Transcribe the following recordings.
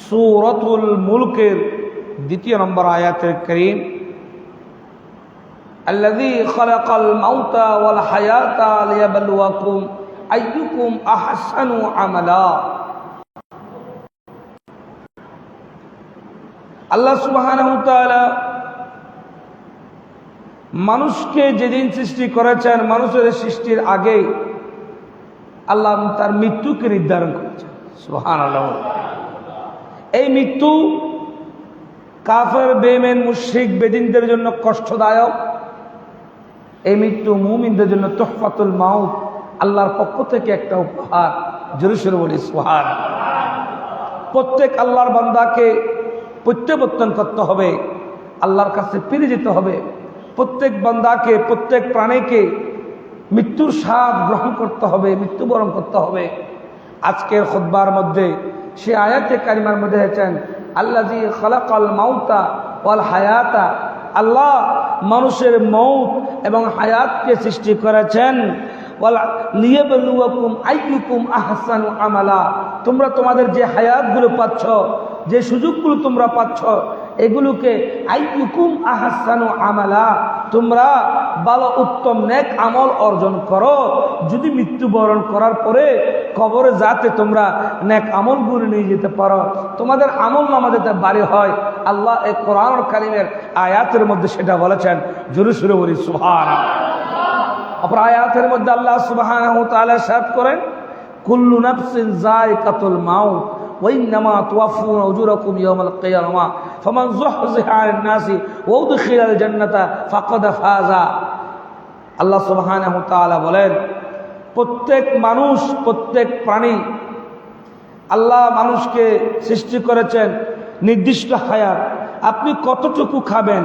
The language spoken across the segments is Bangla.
সুরতুল মুলকের দ্বিতীয় নম্বর আয়াতের করিম الذي خلق الموت والحياة ليبلوكم أيكم أحسن عملا আল্লাহ সুবহানাহু ওয়া তাআলা মানুষকে যেদিন সৃষ্টি করেছেন মানুষের সৃষ্টির আগে আল্লাহ তার মৃত্যুকে নির্ধারণ করেছেন সুবহানাল্লাহ এই মৃত্যু কাফের বেমেন মুশরিক, বেদিনদের জন্য কষ্টদায়ক। এই মৃত্যু মুমিনদের জন্য তোহফাতুল মাউত, আল্লাহর পক্ষ থেকে একটা উপহার জরুসের বলি সোহার প্রত্যেক আল্লাহর বান্দাকে প্রত্যাবর্তন করতে হবে, আল্লাহর কাছে ফিরে যেতে হবে। প্রত্যেক বান্দাকে, প্রত্যেক প্রাণীকে মৃত্যুর স্বাদ গ্রহণ করতে হবে, মৃত্যুবরণ করতে হবে। আজকের খোদ্বার মধ্যে সে আয়াতে কারিমার মধ্যে হয়েছেন আল্লাহ জি খালাকাল মাউতা ওয়াল হায়াতা আল্লাহ মানুষের মৌত এবং হায়াতকে সৃষ্টি করেছেন। আহসানু আমালা তোমরা তোমাদের যে হায়াতগুলো পাচ্ছ, যে সুযোগগুলো তোমরা পাচ্ছ, এগুলোকে আইকুম আহসানু আমালা তোমরা ভালো উত্তম নেক আমল অর্জন করো। যদি মৃত্যুবরণ করার পরে কবরে যাতে তোমরা নেক আমলগুলো নিয়ে যেতে পারো। তোমাদের আমল নামাদের বাড়ি হয়। আল্লাহ এই কোরআন কারিমের আয়াতের মধ্যে সেটা বলেছেন, জোরে সুরে বলি সুহান অপর আয়াতের মধ্যে আল্লাহ সুবাহান সাত করেন, কুল্লু নাফসিন যায়কাতুল মাউত। وإنما توفون أجوركم يوم القيامة فمن زحزح عن الناس وأدخل الجنة فقد فاز আল্লাহ সুবহানাহু তাআলা বলেন প্রত্যেক মানুষ প্রত্যেক প্রাণী আল্লাহ মানুষকে সৃষ্টি করেছেন নির্দিষ্ট হায়াত আপনি কতটুকু খাবেন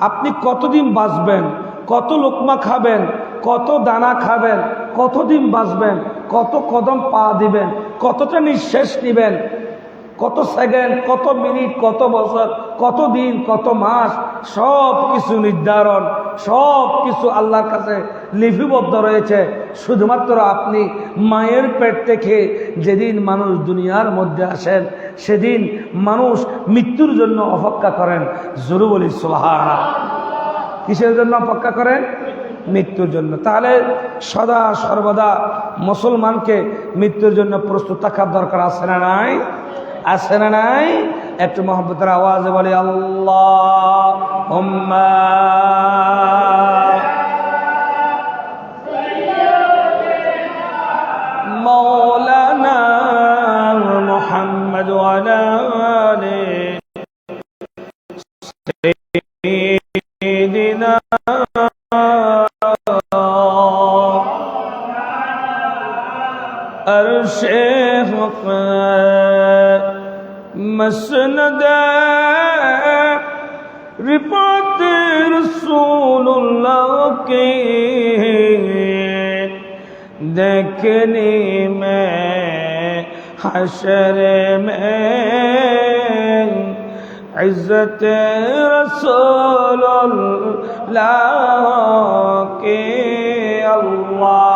আপনি কতদিন বাঁচবেন কত লোকমা খাবেন কত দানা খাবেন কতদিন বাঁচবেন কত কদম পা দিবেন কতটা নিঃশ্বাস নেবেন? কত সেকেন্ড, কত মিনিট, কত বছর, কত দিন, কত মাস? সব কিছু নির্ধারণ সব কিছু আল্লাহর কাছে লিপিবদ্ধ রয়েছে। শুধুমাত্র আপনি মায়ের পেট থেকে যেদিন মানুষ দুনিয়ার মধ্যে আসেন, সেদিন মানুষ মৃত্যুর জন্য অপেক্ষা করেন। জরু বলি সোহারা কিসের জন্য অপেক্ষা করেন? মৃত্যুর জন্য। তাহলে সদা সর্বদা মুসলমানকে মৃত্যুর জন্য প্রস্তুত থাকার দরকার আছে না নাই? আছে না নাই? একটু মোহাম্মতের আওয়াজে বলে আল্লাহ মৌলানা মোহাম্মদ দেয় বিপদে রসুল্লাহকে দেখনি মে حشر میں عزت رسول اللہ کے اللہ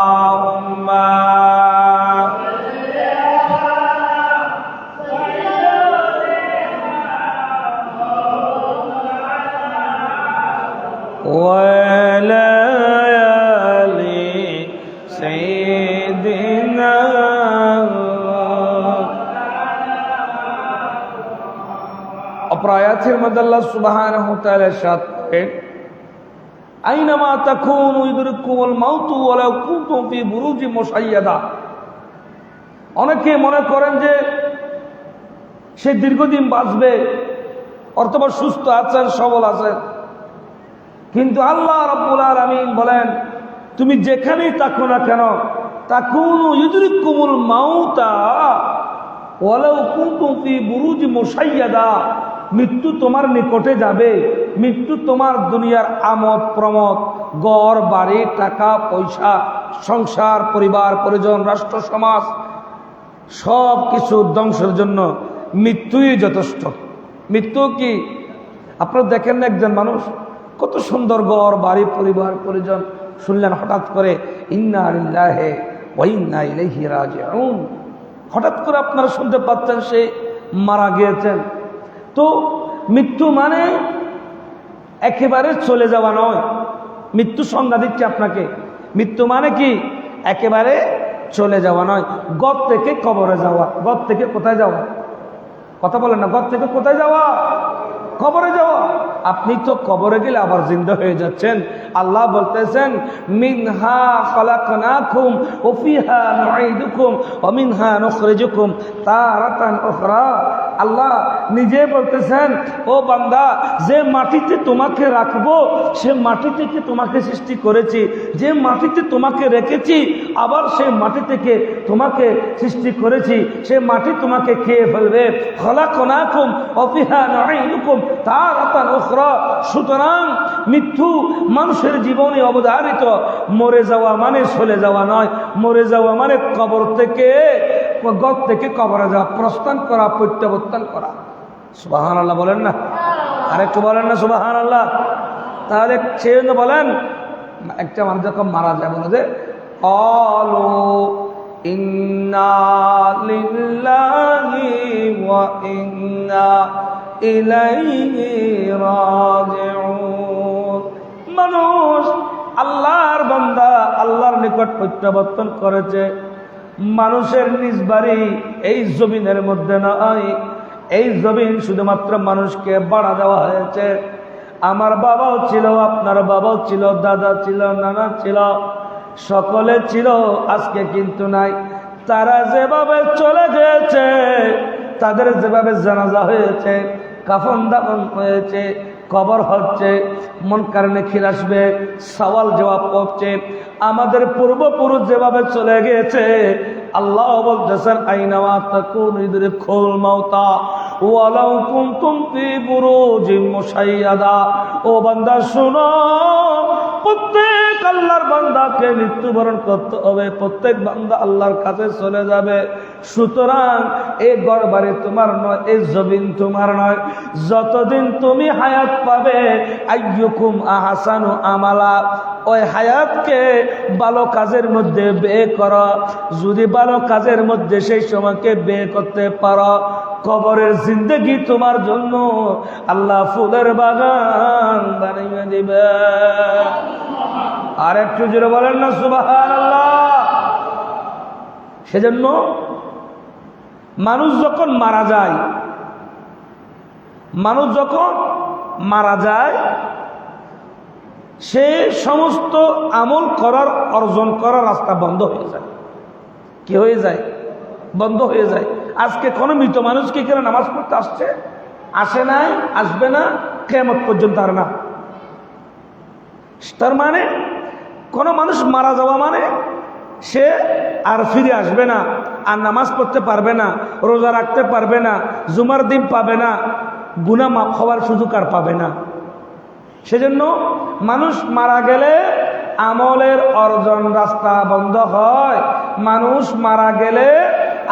করেন আইনামা মাউতু ওয়ালাউ কুনতুম ফি বুরুজি মুশাইয়াদা। অনেকে মনে করেন যে সে দীর্ঘদিন বাঁচবে, অথবা সুস্থ আছেন, সবল আছেন। কিন্তু আল্লাহ রাব্বুল আলামিন বলেন, তুমি যেখানেই থাকো না কেন, তাকুনু ইদরিকুমুল মাউতা ওয়ালাউ কুনতুম বুরুজি মুশাইয়াদা। মৃত্যু তোমার নিকটে যাবে। মৃত্যু তোমার দুনিয়ার আমোদ, প্রমোদ, গড়, বাড়ি, টাকা, পয়সা, সংসার, পরিবার, পরিজন, রাষ্ট্র, সমাজ সব কিছু ধ্বংসের জন্য মৃত্যুই যথেষ্ট। মৃত্যু কি? আপনারা দেখেন না একজন মানুষ? কত সুন্দর গড়, বাড়ি, পরিবার, পরিজন। শুনলেন হঠাৎ করে, ইন্না হঠাৎ করে আপনারা শুনতে পাচ্ছেন সে মারা গিয়েছেন। তো মৃত্যু মানে একেবারে চলে যাওয়া নয়। মৃত্যু সংজ্ঞা দিচ্ছে আপনাকে। মৃত্যু মানে কি? একেবারে চলে যাওয়া নয়। গদ থেকে কবরে যাওয়া। গদ থেকে কোথায় যাওয়া? কথা বলেন না গদ থেকে কোথায় যাওয়া? কবরে যাওয়া। আপনি তো কবরে গেলে আবার জিন্দা হয়ে যাচ্ছেন। আল্লাহ বলতেছেন, মিনহা খলাকনাকুম ওয়া ফিহা নুঈদুকুম ওয়া মিনহা নুখরিজুকুম তারাতান উখরা। আল্লাহ নিজে বলতেছেন, ও বান্দা, যে মাটিতে তোমাকে রাখব, সে মাটি থেকে তোমাকে সৃষ্টি করেছি। যে মাটিতে তোমাকে রেখেছি, আবার সেই মাটি থেকে তোমাকে সৃষ্টি করেছি। সে মাটি তোমাকে খেয়ে ফেলবে। খলাকনাকুম ওয়া ফিহা তার তারাতান উখরা। সুতরাং মৃত্যু মানুষের জীবনে অবধারিত। মরে যাওয়া মানে চলে যাওয়া নয়। মরে যাওয়া মানে কবর থেকে গদ থেকে কবরে যাওয়া, প্রস্থান করা, প্রত্যাবর্তন করা। সুবাহান আল্লাহ বলেন না? আরেকটু বলেন না সুবাহান আল্লাহ তাহলে সেই জন্য বলেন, একটা মানুষ যখন মারা যায়, বলে যে অলু মানুষ আল্লাহর বান্দা, আল্লাহর নিকট প্রত্যাবর্তন করেছে। মানুষের নিজ বাড়ি এই জমিনের মধ্যে নয় এই জমিন শুধুমাত্র মানুষকে বাড়া দেওয়া হয়েছে। আমার বাবাও ছিল, আপনার বাবাও ছিল, দাদা ছিল, নানা ছিল, সকলে ছিল, আজকে কিন্তু নাই। তারা যেভাবে চলে গিয়েছে, তাদের যেভাবে জানাজা হয়েছে, কাফন দাফন হয়েছে কবর হচ্ছে, মন কারণে খির আসবে, সওয়াল জবাব করছে আমাদের পূর্বপুরুষ যেভাবে চলে গিয়েছে, আল্লাহ বলতেছেন আইনামা তাকুন ইদরিকুল মাউতা, ওয়ালাউ কুনতুম ফি বুরুজিম মুশাইয়াদা। ও বান্দা, শুনো, প্রত্যেক আল্লাহর বান্দাকে মৃত্যুবরণ করতে হবে, প্রত্যেক বান্দা আল্লাহর কাছে চলে যাবে। সুতরাং এই ঘর বাড়ি তোমার নয় এই জমিন তোমার নয়। যতদিন তুমি হায়াত পাবে, আইয়ুকুম আহাসানু আমালা। ওই হায়াতকে ভালো কাজের মধ্যে বে কর। যদি ভালো কাজের মধ্যে সেই সময়কে বে করতে পারো, কবরের জিন্দগি তোমার জন্য আল্লাহ ফুলের বাগান বানিয়ে দিবে। আর একটু জোরে বলেন না সুবাহান আল্লাহ সেজন্য মানুষ যখন মারা যায়, মানুষ যখন মারা যায়, সে সমস্ত আমল করার, অর্জন করার রাস্তা বন্ধ হয়ে যায়। কি হয়ে যায়? বন্ধ হয়ে যায়। আজকে কোনো মৃত মানুষ কি করে নামাজ পড়তে আসছে? আসে নাই, আসবে না কেমত পর্যন্ত আর না। তার মানে কোনো মানুষ মারা যাওয়া মানে সে আর ফিরে আসবে না, আর নামাজ পড়তে পারবে না, রোজা রাখতে পারবে না, জুমার দিন পাবে না গুনা মাফ হওয়ার সুযোগ আর পাবে না। সেজন্য মানুষ মারা গেলে আমলের অর্জন রাস্তা বন্ধ হয়। মানুষ মারা গেলে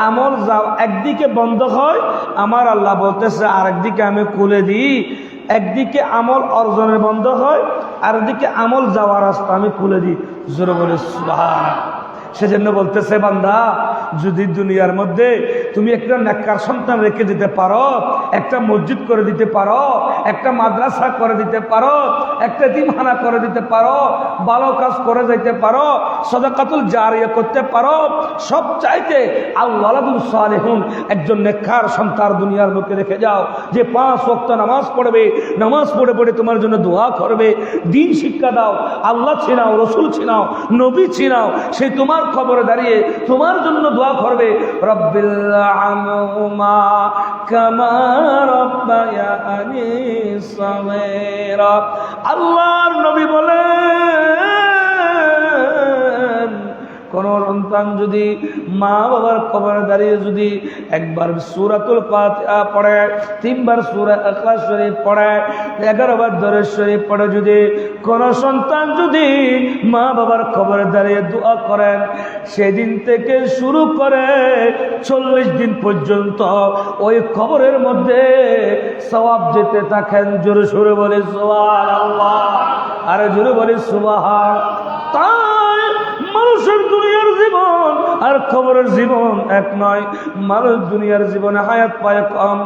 আমল যাও, একদিকে বন্ধ হয়, আমার আল্লাহ বলতেছে, আরেকদিকে আমি খুলে দিই। একদিকে আমল অর্জনের বন্ধ হয়, আরেকদিকে আমল যাওয়ার রাস্তা আমি খুলে দিই। জোরে বলে। সেজন্য বলতেছে বান্দা যদি দুনিয়ার মধ্যে তুমি একটা নেককার সন্তান রেখে দিতে পারো, একটা মসজিদ করে দিতে পারো, একটা মাদ্রাসা করে দিতে পারো, একটা দিমহানা করে দিতে পারো, ভালো কাজ করে যাইতে পারো, সদাকাতুল জারিয়া করতে পারো সব চাইতে আল্লাহুল সালেহুন একজন নেককার সন্তান দুনিয়ার মুখে রেখে যাও। যে পাঁচ ওয়াক্ত নামাজ পড়বে, নামাজ পড়ে পড়ে তোমার জন্য দোয়া করবে, দিন শিক্ষা দাও, আল্লাহ ছিনাও, রসুল ছিনাও, নবী ছিনাও, সে তোমার খবরে দাঁড়িয়ে তোমার জন্য দোয়া করবে রব্বিল আমহুমা কামা রব্বায়ানি সাগীরা। আল্লাহর নবী বলেন কোন সন্তান যদি মা বাবার খবরে দাঁড়িয়ে যদি একবার সুরাতুল ফাতিহা পড়ে, তিনবার সুরা আকাশ শরীফ পড়ে এগারো বার দরের শরীফ পড়ে যদি কোনো সন্তান যদি মা বাবার খবরে দাঁড়িয়ে দোয়া করেন, সেদিন থেকে শুরু করে চল্লিশ দিন পর্যন্ত ওই খবরের মধ্যে সবাব যেতে থাকেন। জোরে সুরে বলে সোহান আল্লাহ আরে জোরে বলে সুবাহ মানুষের দুনিয়ার জীবন, আর খবরের জীবন এক নয়। মানুষ দুনিয়ার জীবনে হায়াত পায় কম।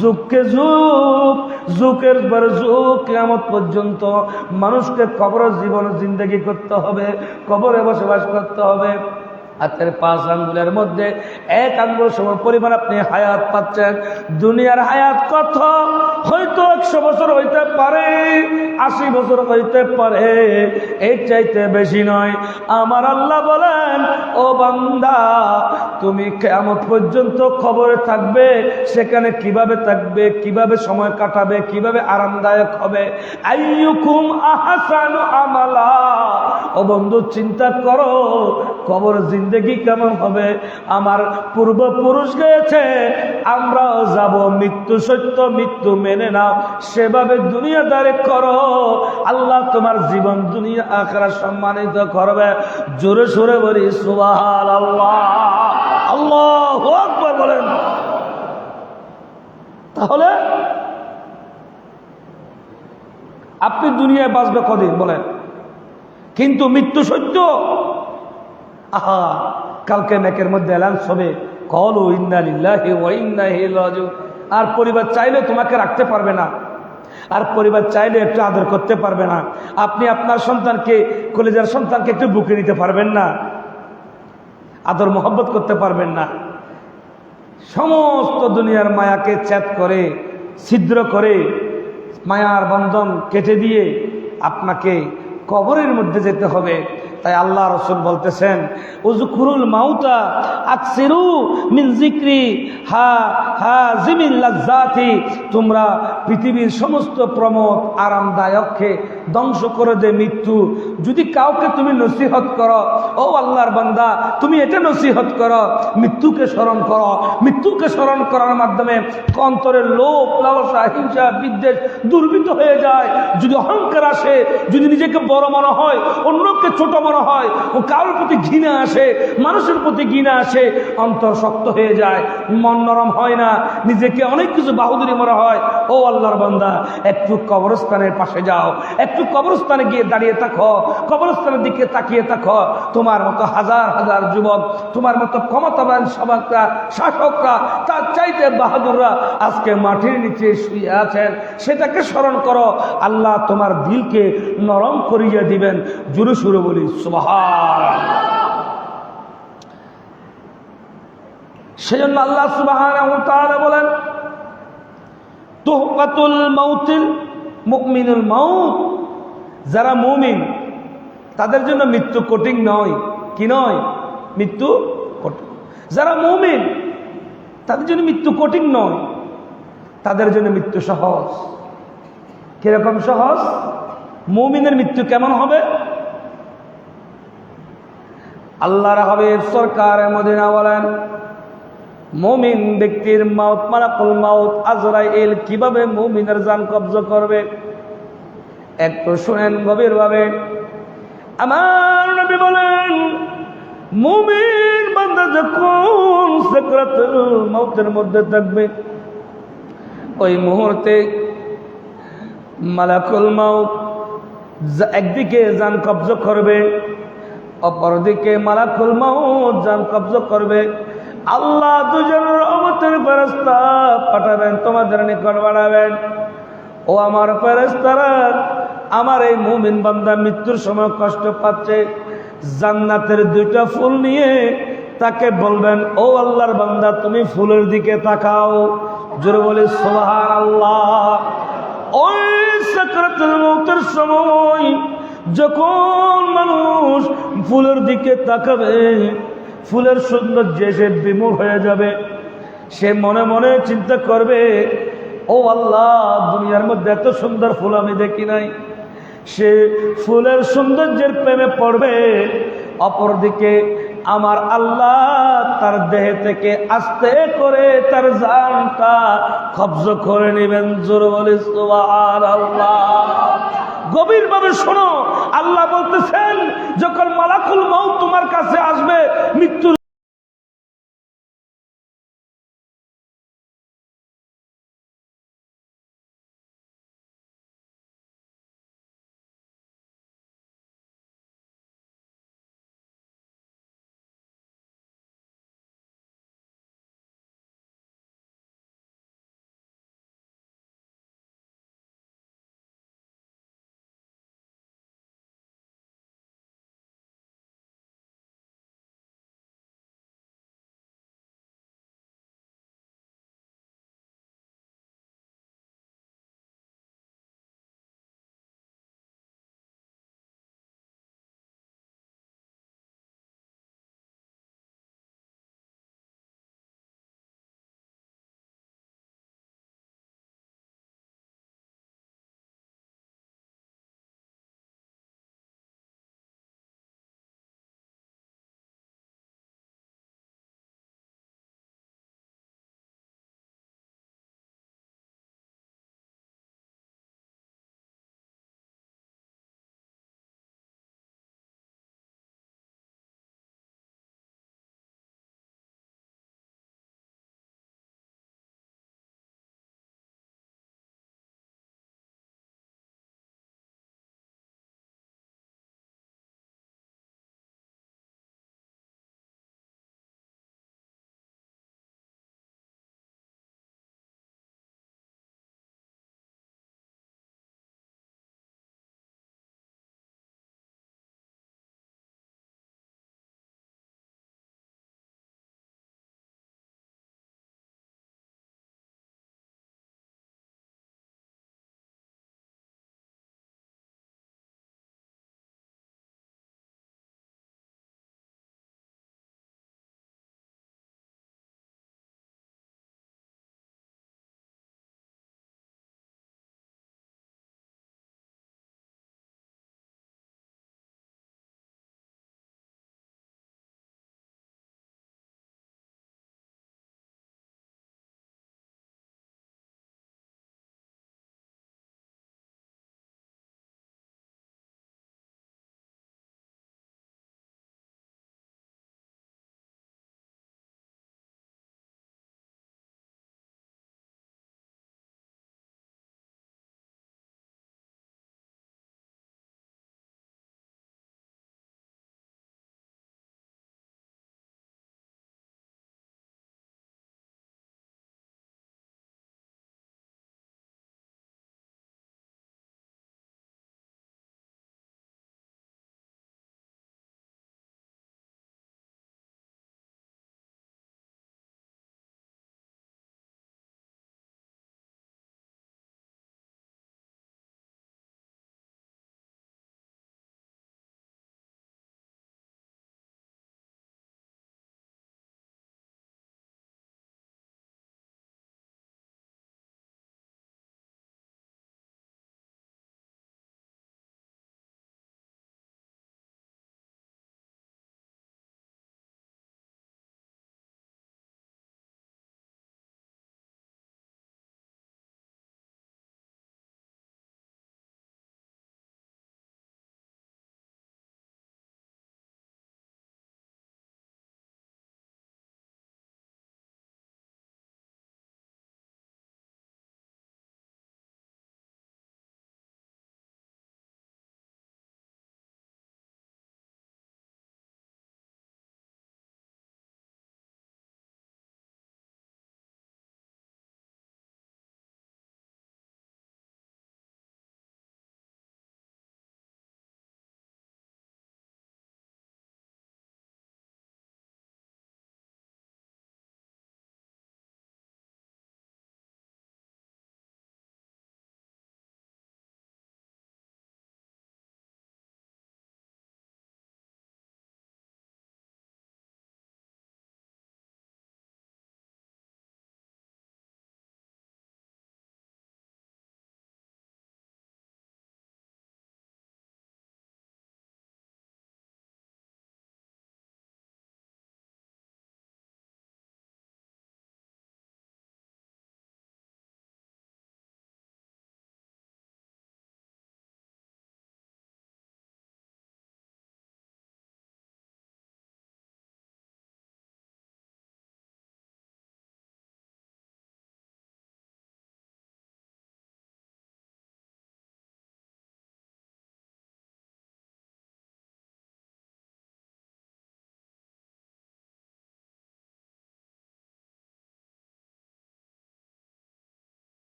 যুগকে যুগ, যুগের পর যুগ কেমন পর্যন্ত মানুষকে কবরের জীবনে জিন্দগি করতে হবে, কবরে বসবাস করতে হবে। হাতের পাঁচ আঙ্গুলের মধ্যে এক আঙ্গুল সম পরিমাণ আপনি হায়াত পাচ্ছেন। দুনিয়ার হায়াত কত? হয়তো একশো বছর হইতে পারে, আশি বছর হইতে পারে। এর চাইতে বেশি নয়। আমার আল্লাহ বলেন, ও বান্দা, তুমি কেমন পর্যন্ত খবরে থাকবে, সেখানে কীভাবে থাকবে, কীভাবে সময় কাটাবে, কীভাবে আরামদায়ক হবে? আহাসানু আমালা। ও বন্ধু, চিন্তা করো, কবর জিন্দগি কেমন হবে? আমার পূর্বপুরুষ গেছে আমরাও যাব, মৃত্যু সত্য, মৃত্যু মেনে নাও। সেভাবে দুনিয়াদারে করো। আল্লাহ তোমার জীবন দুনিয়া আখরা সম্মানিত করবে। জোরে সোরে বলি সুবাহ আল্লাহ আল্লাহ বলেন। তাহলে আপনি দুনিয়ায় বাঁচবে কদিন? বলেন। কিন্তু মৃত্যু সত্য? আহা, কালকে মেকের মধ্যে এলান হবে। কল ইন্দালিল্লাহি ওয়া ইন্নাহি রাজিউন। আর পরিবার চাইলে তোমাকে রাখতে পারবে না। আর পরিবার চাইলে একটু আদর করতে পারবে না। আপনি আপনার সন্তানকে, কলেজের সন্তানকে একটু বুকে নিতে পারবেন না। আদর মোহব্বত করতে পারবেন না। সমস্ত দুনিয়ার মায়াকে চ্যাত করে, ছিদ্র করে, মায়ার বন্ধন কেটে দিয়ে আপনাকে কবরের মধ্যে যেতে হবে। তাই আল্লাহ রসুল বলতেছেন উজকুরুল মাউতা আকসিরু মিন জিক্রি হা হা জিমিন তোমরা পৃথিবীর সমস্ত প্রমোদ আরামদায়ককে ধ্বংস করে দে মৃত্যু। যদি কাউকে তুমি নসিহত করো, ও আল্লাহর বান্দা, তুমি এটা নসিহত করো, মৃত্যুকে স্মরণ করো। মৃত্যুকে স্মরণ করার মাধ্যমে অন্তরের লোভ, লালসা, হিংসা, বিদ্বেষ দুর্বৃত হয়ে যায়। যদি অহংকার আসে, যদি নিজেকে বড় মনে হয়, অন্যকে ছোট মনে হয় ও কারোর প্রতি ঘৃণা আসে, মানুষের প্রতি ঘৃণা আসে, অন্তর শক্ত হয়ে যায়, মন নরম হয় না, নিজেকে অনেক কিছু বাহুদুরি মনে হয়। ও আল্লাহর বান্দা, একটু কবরস্থানের পাশে যাও, একটু কবরস্থানে গিয়ে দাঁড়িয়ে থাকো, কবরস্থানের দিকে তাকিয়ে থাকো। তোমার মতো হাজার হাজার যুবক, তোমার মতো ক্ষমতাবান সবাকরা, শাসকরা, তার চাইতে বাহাদুররা আজকে মাটির নিচে শুয়ে আছেন। সেটাকে স্মরণ করো, আল্লাহ তোমার দিলকে নরম করিয়ে দিবেন। জুরু সুরে বলি সুবাহার সেজন্য আল্লাহ সুবাহান বলেন তোহকাতুল মাউতিল মুকমিনুল মাউত। যারা মুমিন, তাদের জন্য মৃত্যু কঠিন নয়। কি নয়? মৃত্যু কঠিন। যারা মুমিন, তাদের জন্য মৃত্যু কঠিন নয়। তাদের জন্য মৃত্যু সহজ। কীরকম সহজ? মুমিনের মৃত্যু কেমন হবে? আল্লাহর হাবিব সরকার মদিনা বলেন, মুমিন ব্যক্তির মাউত মারাকুল মাউত আজরাইল কীভাবে মুমিনের জান কবজ করবে? একটু শুনেন গভীরভাবে। আমার নবী বলেন, মুমিন বান্দা যখন সাকরাতুল মাউতের মধ্যে থাকবে, ওই মুহূর্তে মালাকুল মাউত একদিকে যান কবজ করবে অপরদিকে মালাকুল মাউত যান কবজ করবে। আল্লাহ দুজন রহমতের ফেরেশতা পাঠাবেন, তোমাদের নিকট বাড়াবেন। ও আমার ফেরেশতারা, আমার এই মুমিন বান্দা মৃত্যুর সময় কষ্ট পাচ্ছে। জান্নাতের দুইটা ফুল নিয়ে তাকে বলবেন, ও আল্লাহর বান্দা, তুমি ফুলের দিকে তাকাও। জোরে বলে সোহার আল্লাহ ওই সাকরাতুল সময় যখন মানুষ ফুলের দিকে তাকাবে, ফুলের সৌন্দর্যে সে বিমূর হয়ে যাবে। সে মনে মনে চিন্তা করবে, ও আল্লাহ, দুনিয়ার মধ্যে এত সুন্দর ফুল আমি দেখি নাই। সে ফুলের সৌন্দর্যের প্রেমে পড়বে। অপরদিকে আমার আল্লাহ তার দেহে থেকে আস্তে করে তার জানটা কবজ করে নেবেন। জোর বলে আল্লাহ গভীরভাবে শোনো। আল্লাহ বলতেছেন যখন মালাকুল মাউ তোমার কাছে আসবে মৃত্যুর